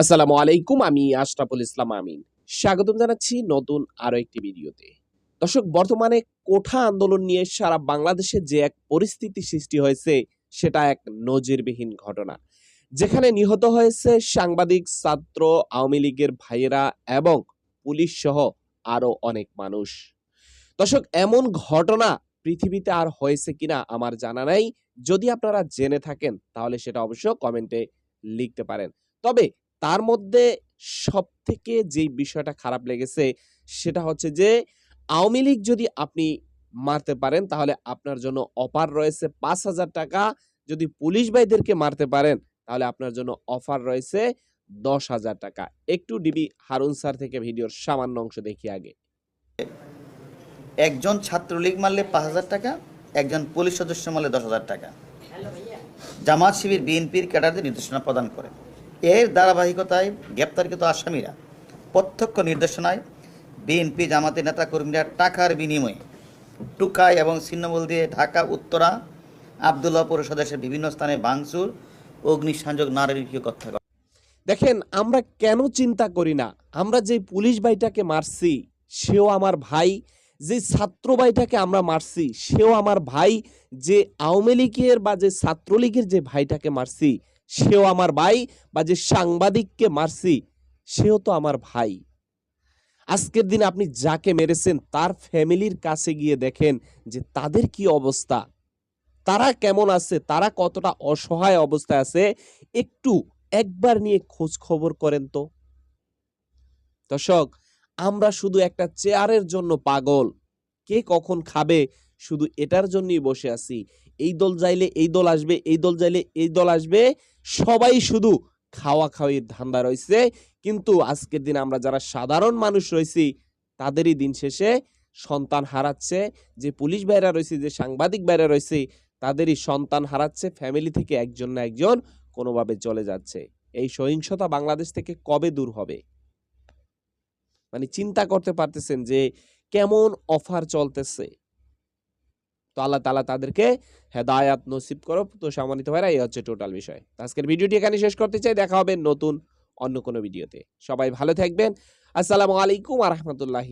আসসালামু আলাইকুম, আমি আশরাফুল ইসলাম আমিন। স্বাগতম জানাচ্ছি নতুন আরও একটি ভিডিওতে। দর্শক, বর্তমানে কোঠা আন্দোলন নিয়ে সারা বাংলাদেশে যে এক পরিস্থিতি সৃষ্টি হয়েছে, সেটা এক নজিরবিহীন ঘটনা। যেখানে নিহত হয়েছে সাংবাদিক, ছাত্র, আওয়ামী লীগের ভাইয়েরা এবং পুলিশ সহ আরও অনেক মানুষ। দর্শক, এমন ঘটনা পৃথিবীতে আর হয়েছে কিনা আমার জানা নাই। যদি আপনারা জেনে থাকেন, তাহলে সেটা অবশ্য কমেন্টে লিখতে পারেন। তবে তার মধ্যে সব থেকে যেই বিষয়টা খারাপ লেগেছে সেটা হচ্ছে যে, আওয়ামী লীগ যদি আপনি মারতে পারেন, তাহলে আপনার জন্য অফার রয়েছে পাঁচ হাজার টাকা। যদি পুলিশ ভাইদেরকে মারতে পারেন, তাহলে আপনার জন্য অফার রয়েছে দশ হাজার টাকা। একটু ডিবি হারুন স্যার থেকে ভিডিওর সামান্য অংশ দেখি আগে। একজন ছাত্রলীগ মারলে পাঁচ হাজার টাকা, একজন পুলিশ সদস্য মারলে দশ হাজার টাকা। জামাত শিবির, বিএনপির ক্যাডারদের নির্দেশনা প্রদান করে। এর ধারাবাহিকতায় গ্রেপ্তারকৃত আসামিরা প্রত্যক্ষ নির্দেশনায় বিএনপি জামাতের নেতাকর্মীরা টাকার বিনিময়ে টুকাই এবং ছিন্নবল দিয়ে ঢাকা, উত্তরা, আবদুল্লাহ পরিষদের বিভিন্ন স্থানে ভাঙচুর, অগ্নিসংযোগ নারীকে করে। দেখেন, আমরা কেন চিন্তা করি না? আমরা যে পুলিশ ভাইটাকে মারছি, সেও আমার ভাই যে ছাত্র ভাইটাকে আমরা মারছি, সেও আমার ভাই। যে আওয়ামী লীগের বা যে ছাত্রলীগের যে ভাইটাকে মারছি, সেও আমার ভাই বা যে সাংবাদিককে মারছি, সেও তো আমার ভাই। আজকের দিন আপনি যাকে মেরেছেন, তার ফ্যামিলির কাছে গিয়ে দেখেন যে তাদের কি অবস্থা। তারা কেমন আছে? তারা কতটা অসহায় অবস্থায় আছে? একটু একবার নিয়ে খোঁজ খবর করেন তো। দর্শক আমরা শুধু একটা চেয়ারের জন্য পাগল। কে কখন খাবে? শুধু এটার জন্যই বসে আছি। এই দল যাইলে এই দল আসবে, এই দল যাইলে এই দল আসবে। সবাই শুধু খাওয়া খাওয়ির ধান্দা রয়েছে কিন্তু আজকের দিন আমরা যারা সাধারণ মানুষ রয়েছি তাদেরই দিন শেষে সন্তান হারাচ্ছে। যে পুলিশ ভাইরা রয়েছে যে সাংবাদিক ভাইরা রয়েছে তাদেরই সন্তান হারাচ্ছে। ফ্যামিলি থেকে একজন না একজন কোনোভাবে চলে যাচ্ছে। এই সহিংসতা বাংলাদেশ থেকে কবে দূর হবে? মানে চিন্তা করতে পারতেছেন যে কেমন অফার চলতেছে। তো আল্লাহ তালা তাদেরকে হেদায়াত নসিব করো তো সম্মানিত ভাইরা, এই হচ্ছে টোটাল বিষয়। আজকের ভিডিওটি এখানে শেষ করতে চাই। দেখা হবে নতুন অন্য কোনো ভিডিওতে। সবাই ভালো থাকবেন। আসসালামু আলাইকুম আ রহমতুল্লাহ